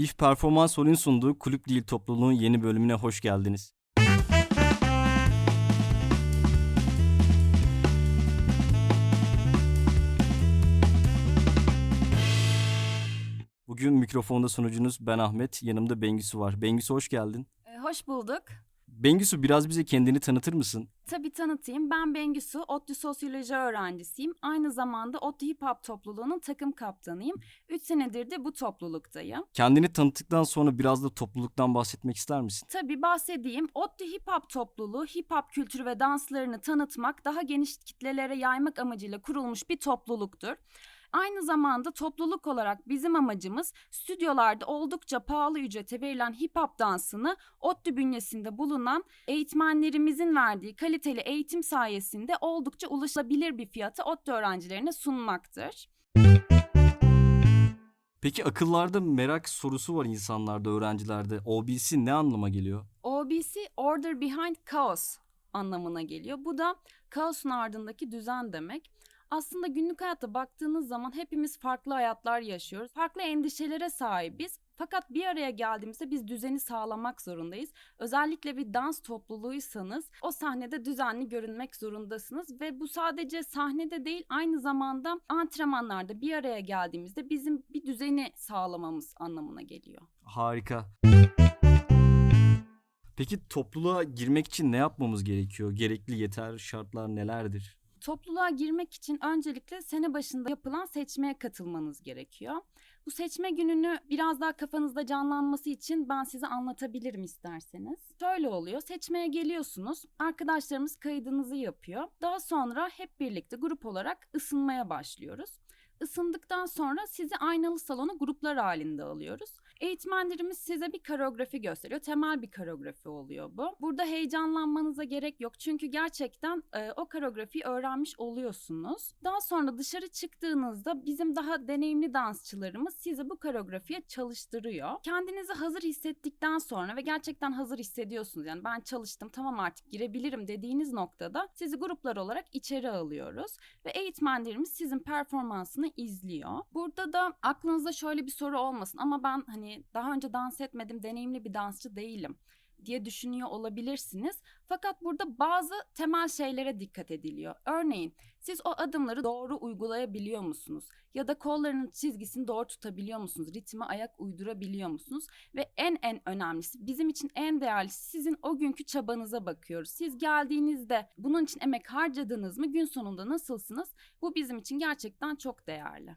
İF Performans Hol'ün sunduğu Kulüp Değil Topluluğun yeni bölümüne hoş geldiniz. Bugün mikrofonda sunucunuz ben Ahmet, yanımda Bengisu var. Bengisu hoş geldin. Ee, Hoş bulduk. Bengisu biraz bize kendini tanıtır mısın? Tabii tanıtayım. Ben Bengisu, ODTÜ Sosyoloji öğrencisiyim. Aynı zamanda ODTÜ Hip Hop topluluğunun takım kaptanıyım. 3 senedir de bu topluluktayım. Kendini tanıttıktan sonra biraz da topluluktan bahsetmek ister misin? Tabii bahsedeyim. ODTÜ Hip Hop topluluğu, hip hop kültürü ve danslarını tanıtmak, daha geniş kitlelere yaymak amacıyla kurulmuş bir topluluktur. Aynı zamanda topluluk olarak bizim amacımız stüdyolarda oldukça pahalı ücrete verilen hip hop dansını ODTÜ bünyesinde bulunan eğitmenlerimizin verdiği kaliteli eğitim sayesinde oldukça ulaşılabilir bir fiyata ODTÜ öğrencilerine sunmaktır. Peki akıllarda merak sorusu var insanlarda, öğrencilerde. OBC ne anlama geliyor? OBC Order Behind Chaos anlamına geliyor. Bu da kaosun ardındaki düzen demek. Aslında günlük hayatta baktığınız zaman hepimiz farklı hayatlar yaşıyoruz. Farklı endişelere sahibiz. Fakat bir araya geldiğimizde biz düzeni sağlamak zorundayız. Özellikle bir dans topluluğuysanız o sahnede düzenli görünmek zorundasınız ve bu sadece sahnede değil aynı zamanda antrenmanlarda bir araya geldiğimizde bizim bir düzeni sağlamamız anlamına geliyor. Harika. Peki topluluğa girmek için ne yapmamız gerekiyor? Gerekli yeter şartlar nelerdir? Topluluğa girmek için öncelikle sene başında yapılan seçmeye katılmanız gerekiyor. Bu seçme gününü biraz daha kafanızda canlanması için ben size anlatabilirim isterseniz. Şöyle oluyor. Seçmeye geliyorsunuz. Arkadaşlarımız kaydınızı yapıyor. Daha sonra hep birlikte grup olarak ısınmaya başlıyoruz. Isındıktan sonra sizi aynalı salona gruplar halinde alıyoruz. Eğitmenlerimiz size bir koreografi gösteriyor. Temel bir koreografi oluyor bu. Burada heyecanlanmanıza gerek yok. Çünkü gerçekten e, o koreografiyi öğrenmiş oluyorsunuz. Daha sonra dışarı çıktığınızda bizim daha deneyimli dansçılarımız sizi bu koreografiye çalıştırıyor. Kendinizi hazır hissettikten sonra ve gerçekten hazır hissediyorsunuz. Yani ben çalıştım tamam artık girebilirim dediğiniz noktada sizi gruplar olarak içeri alıyoruz ve eğitmenlerimiz sizin performansını izliyor. Burada da aklınızda şöyle bir soru olmasın ama ben hani daha önce dans etmedim, deneyimli bir dansçı değilim diye düşünüyor olabilirsiniz. Fakat burada bazı temel şeylere dikkat ediliyor. Örneğin siz o adımları doğru uygulayabiliyor musunuz? Ya da kollarının çizgisini doğru tutabiliyor musunuz? Ritme ayak uydurabiliyor musunuz? Ve en en önemlisi bizim için en değerlisi sizin o günkü çabanıza bakıyoruz. Siz geldiğinizde bunun için emek harcadınız mı? Gün sonunda nasılsınız? Bu bizim için gerçekten çok değerli.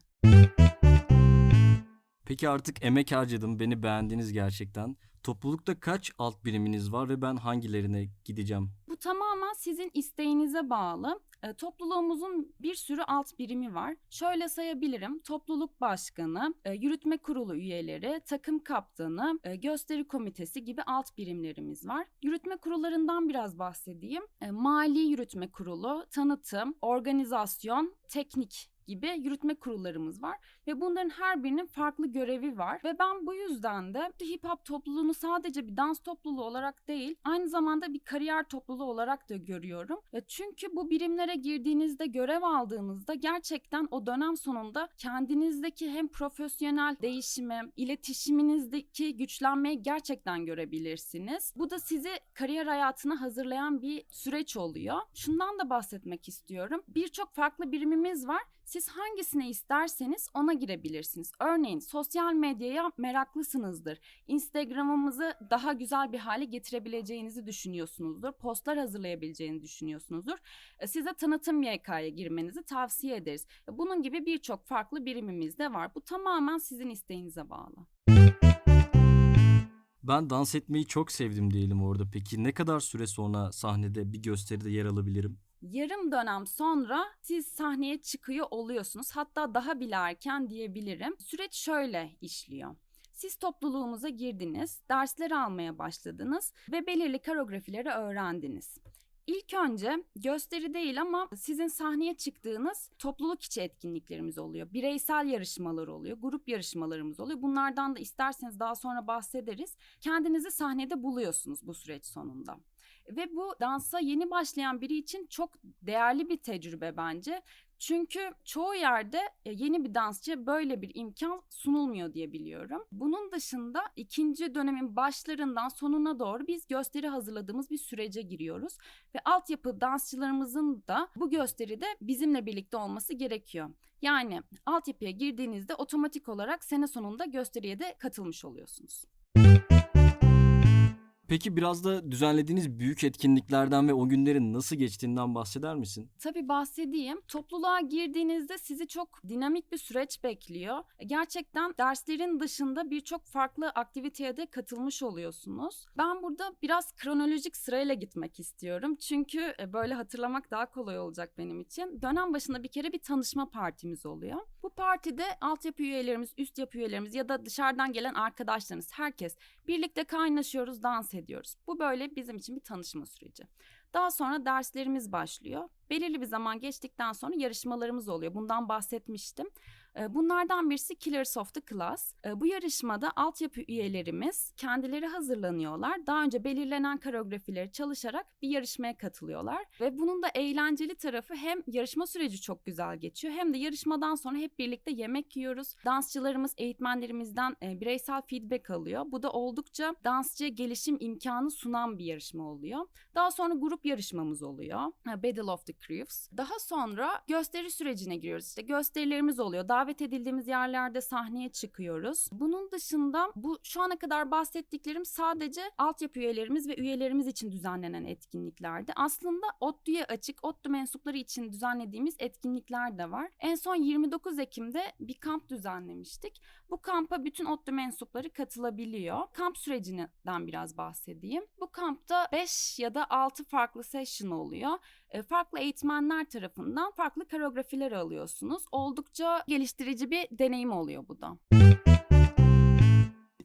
Peki artık emek harcadım, beni beğendiniz gerçekten. Toplulukta kaç alt biriminiz var ve ben hangilerine gideceğim? Bu tamamen sizin isteğinize bağlı. E, topluluğumuzun bir sürü alt birimi var. Şöyle sayabilirim. Topluluk başkanı, e, yürütme kurulu üyeleri, takım kaptanı, e, gösteri komitesi gibi alt birimlerimiz var. Yürütme kurullarından biraz bahsedeyim. E, mali yürütme kurulu, tanıtım, organizasyon, teknik gibi yürütme kurullarımız var ve bunların her birinin farklı görevi var ve ben bu yüzden de hip hop topluluğunu sadece bir dans topluluğu olarak değil aynı zamanda bir kariyer topluluğu olarak da görüyorum. E, Çünkü bu birimlere girdiğinizde görev aldığınızda gerçekten o dönem sonunda kendinizdeki hem profesyonel değişimi, iletişiminizdeki güçlenmeyi gerçekten görebilirsiniz. Bu da sizi kariyer hayatına hazırlayan bir süreç oluyor. Şundan da bahsetmek istiyorum. Birçok farklı birimimiz var. Siz hangisine isterseniz ona girebilirsiniz. Örneğin sosyal medyaya meraklısınızdır. Instagram'ımızı daha güzel bir hale getirebileceğinizi düşünüyorsunuzdur. Postlar hazırlayabileceğini düşünüyorsunuzdur. E, Size tanıtım YK'ya girmenizi tavsiye ederiz. E, Bunun gibi birçok farklı birimimiz de var. Bu tamamen sizin isteğinize bağlı. Ben dans etmeyi çok sevdim diyelim orada. Peki ne kadar süre sonra sahnede bir gösteride yer alabilirim? Yarım dönem sonra siz sahneye çıkıyor oluyorsunuz. Hatta daha bile erken diyebilirim. Süreç şöyle işliyor. Siz topluluğumuza girdiniz, dersler almaya başladınız ve belirli koreografileri öğrendiniz. İlk önce gösteri değil ama sizin sahneye çıktığınız topluluk içi etkinliklerimiz oluyor. Bireysel yarışmalar oluyor, grup yarışmalarımız oluyor. Bunlardan da isterseniz daha sonra bahsederiz. Kendinizi sahnede buluyorsunuz bu süreç sonunda. Ve bu dansa yeni başlayan biri için çok değerli bir tecrübe bence. Çünkü çoğu yerde e, yeni bir dansçıya böyle bir imkan sunulmuyor diye biliyorum. Bunun dışında ikinci dönemin başlarından sonuna doğru biz gösteri hazırladığımız bir sürece giriyoruz. Ve altyapı dansçılarımızın da bu gösteride bizimle birlikte olması gerekiyor. Yani altyapıya girdiğinizde otomatik olarak sene sonunda gösteriye de katılmış oluyorsunuz. Peki biraz da düzenlediğiniz büyük etkinliklerden ve o günlerin nasıl geçtiğinden bahseder misin? Tabii bahsedeyim. Topluluğa girdiğinizde sizi çok dinamik bir süreç bekliyor. Gerçekten derslerin dışında birçok farklı aktiviteye de katılmış oluyorsunuz. Ben burada biraz kronolojik sırayla gitmek istiyorum. Çünkü e, böyle hatırlamak daha kolay olacak benim için. Dönem başında bir kere bir tanışma partimiz oluyor. Bu partide altyapı üyelerimiz, üst yapı üyelerimiz ya da dışarıdan gelen arkadaşlarımız herkes birlikte kaynaşıyoruz, dans ediyoruz. Bu böyle bizim için bir tanışma süreci. Daha sonra derslerimiz başlıyor. Belirli bir zaman geçtikten sonra yarışmalarımız oluyor. Bundan bahsetmiştim. Ee, Bunlardan birisi Killers of the Class. Ee, Bu yarışmada altyapı üyelerimiz kendileri hazırlanıyorlar. Daha önce belirlenen koreografileri çalışarak bir yarışmaya katılıyorlar. Ve bunun da eğlenceli tarafı hem yarışma süreci çok güzel geçiyor hem de yarışmadan sonra hep birlikte yemek yiyoruz. Dansçılarımız eğitmenlerimizden e, bireysel feedback alıyor. Bu da oldukça dansçıya gelişim imkanı sunan bir yarışma oluyor. Daha sonra grup yarışmamız oluyor. Battle of the Crews. Daha sonra gösteri sürecine giriyoruz. İşte gösterilerimiz oluyor. Davet edildiğimiz yerlerde sahneye çıkıyoruz. Bunun dışında bu şu ana kadar bahsettiklerim sadece altyapı üyelerimiz ve üyelerimiz için düzenlenen etkinliklerdi. Aslında ODTÜ'ye açık, ODTÜ mensupları için düzenlediğimiz etkinlikler de var. En son 29 Ekim'de bir kamp düzenlemiştik. Bu kampa bütün ODTÜ mensupları katılabiliyor. Kamp sürecinden biraz bahsedeyim. Bu kampta 5 ya da 6 farklı session oluyor. E, Farklı eğitmenler tarafından farklı koreografiler alıyorsunuz. Oldukça geliştirici bir deneyim oluyor bu da.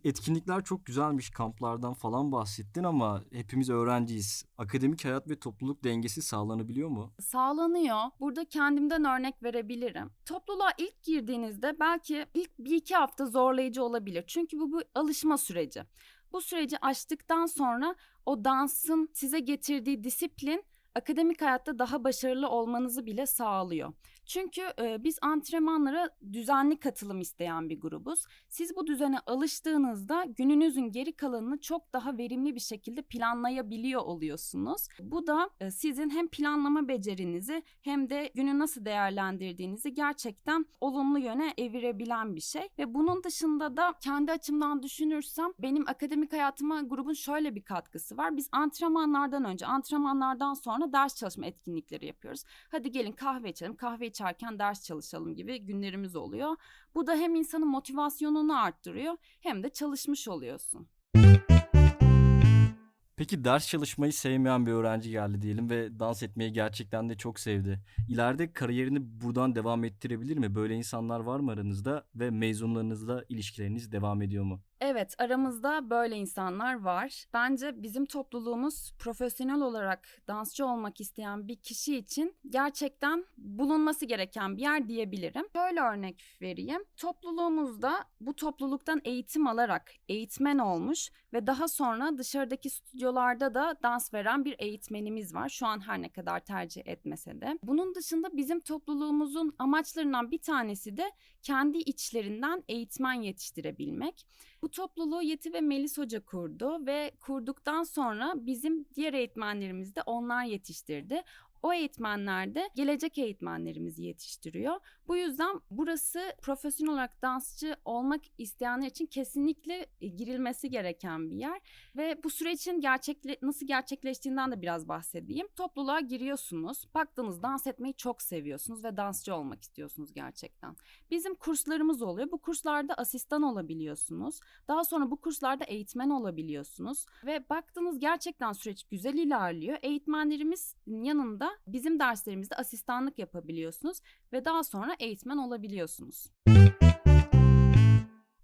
Etkinlikler çok güzelmiş, kamplardan falan bahsettin ama hepimiz öğrenciyiz. Akademik hayat ve topluluk dengesi sağlanabiliyor mu? Sağlanıyor. Burada kendimden örnek verebilirim. Topluluğa ilk girdiğinizde belki ilk bir iki hafta zorlayıcı olabilir. Çünkü bu bir alışma süreci. Bu süreci aştıktan sonra o dansın size getirdiği disiplin akademik hayatta daha başarılı olmanızı bile sağlıyor. Çünkü e, biz antrenmanlara düzenli katılım isteyen bir grubuz. Siz bu düzene alıştığınızda gününüzün geri kalanını çok daha verimli bir şekilde planlayabiliyor oluyorsunuz. Bu da e, sizin hem planlama becerinizi hem de günü nasıl değerlendirdiğinizi gerçekten olumlu yöne evirebilen bir şey. Ve bunun dışında da kendi açımdan düşünürsem benim akademik hayatıma grubun şöyle bir katkısı var. Biz antrenmanlardan önce, antrenmanlardan sonra ders çalışma etkinlikleri yapıyoruz. Hadi gelin kahve içelim, kahve içerken ders çalışalım gibi günlerimiz oluyor. Bu da hem insanın motivasyonunu arttırıyor hem de çalışmış oluyorsun. Peki ders çalışmayı sevmeyen bir öğrenci geldi diyelim ve dans etmeyi gerçekten de çok sevdi. İleride kariyerini buradan devam ettirebilir mi? Böyle insanlar var mı aranızda ve mezunlarınızla ilişkileriniz devam ediyor mu? Evet, aramızda böyle insanlar var. Bence bizim topluluğumuz profesyonel olarak dansçı olmak isteyen bir kişi için gerçekten bulunması gereken bir yer diyebilirim. Böyle örnek vereyim. Topluluğumuzda bu topluluktan eğitim alarak eğitmen olmuş ve daha sonra dışarıdaki stüdyolarda da dans veren bir eğitmenimiz var. Şu an her ne kadar tercih etmese de. Bunun dışında bizim topluluğumuzun amaçlarından bir tanesi de kendi içlerinden eğitmen yetiştirebilmek. Bu topluluğu Yeti ve Melis Hoca kurdu ve kurduktan sonra bizim diğer eğitmenlerimiz de onlar yetiştirdi. O eğitmenler de gelecek eğitmenlerimizi yetiştiriyor. Bu yüzden burası profesyonel olarak dansçı olmak isteyenler için kesinlikle e, girilmesi gereken bir yer. Ve bu sürecin gerçekle nasıl gerçekleştiğinden de biraz bahsedeyim. Topluluğa giriyorsunuz. Baktınız dans etmeyi çok seviyorsunuz ve dansçı olmak istiyorsunuz gerçekten. Bizim kurslarımız oluyor. Bu kurslarda asistan olabiliyorsunuz. Daha sonra bu kurslarda eğitmen olabiliyorsunuz. Ve baktınız gerçekten süreç güzel ilerliyor. Eğitmenlerimizin yanında bizim derslerimizde asistanlık yapabiliyorsunuz ve daha sonra eğitmen olabiliyorsunuz.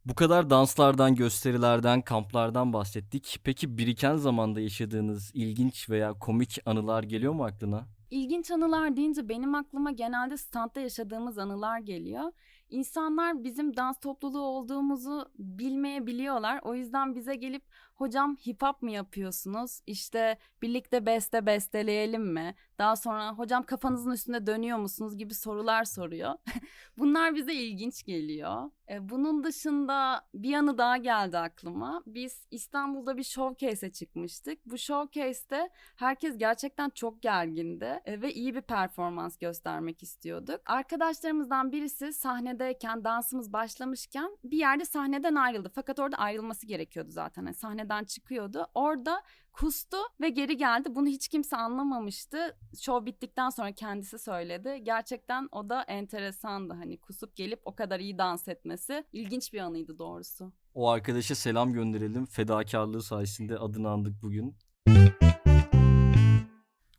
Bu kadar danslardan, gösterilerden, kamplardan bahsettik. Peki biriken zamanda yaşadığınız ilginç veya komik anılar geliyor mu aklına? İlginç anılar deyince benim aklıma genelde standta yaşadığımız anılar geliyor. İnsanlar bizim dans topluluğu olduğumuzu bilmeyebiliyorlar. O yüzden bize gelip hocam hip hop mı yapıyorsunuz? İşte birlikte beste besteleyelim mi? Daha sonra hocam kafanızın üstünde dönüyor musunuz gibi sorular soruyor. Bunlar bize ilginç geliyor. E, bunun dışında bir yanı daha geldi aklıma. Biz İstanbul'da bir showcase'e çıkmıştık. Bu showcase'te herkes gerçekten çok gergindi e, ve iyi bir performans göstermek istiyorduk. Arkadaşlarımızdan birisi sahnedeyken, dansımız başlamışken bir yerde sahneden ayrıldı. Fakat orada ayrılması gerekiyordu zaten. Yani sahneden çıkıyordu. Orada kustu ve geri geldi. Bunu hiç kimse anlamamıştı. Show bittikten sonra kendisi söyledi. Gerçekten o da enteresandı. Hani kusup gelip o kadar iyi dans etmesi ilginç bir anıydı doğrusu. O arkadaşa selam gönderelim. Fedakarlığı sayesinde adını andık bugün.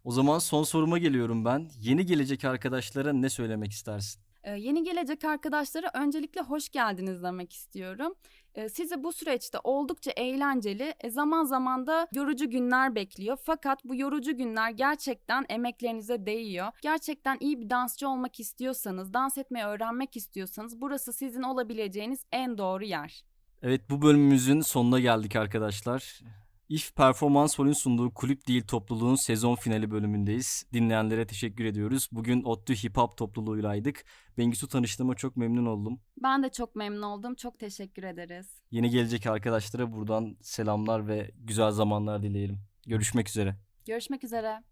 O zaman son soruma geliyorum ben. Yeni gelecek arkadaşlara ne söylemek istersin? Yeni gelecek arkadaşlara öncelikle hoş geldiniz demek istiyorum. Sizi bu süreçte oldukça eğlenceli, e, zaman zaman da yorucu günler bekliyor. Fakat bu yorucu günler gerçekten emeklerinize değiyor. Gerçekten iyi bir dansçı olmak istiyorsanız, dans etmeyi öğrenmek istiyorsanız burası sizin olabileceğiniz en doğru yer. Evet bu bölümümüzün sonuna geldik arkadaşlar. İF Performans Hall'ün sunduğu Kulüp Değil topluluğun sezon finali bölümündeyiz. Dinleyenlere teşekkür ediyoruz. Bugün ODTÜ Hip Hop topluluğuylaydık. Bengisu tanıştığıma çok memnun oldum. Ben de çok memnun oldum. Çok teşekkür ederiz. Yeni gelecek arkadaşlara buradan selamlar ve güzel zamanlar dileyelim. Görüşmek üzere. Görüşmek üzere.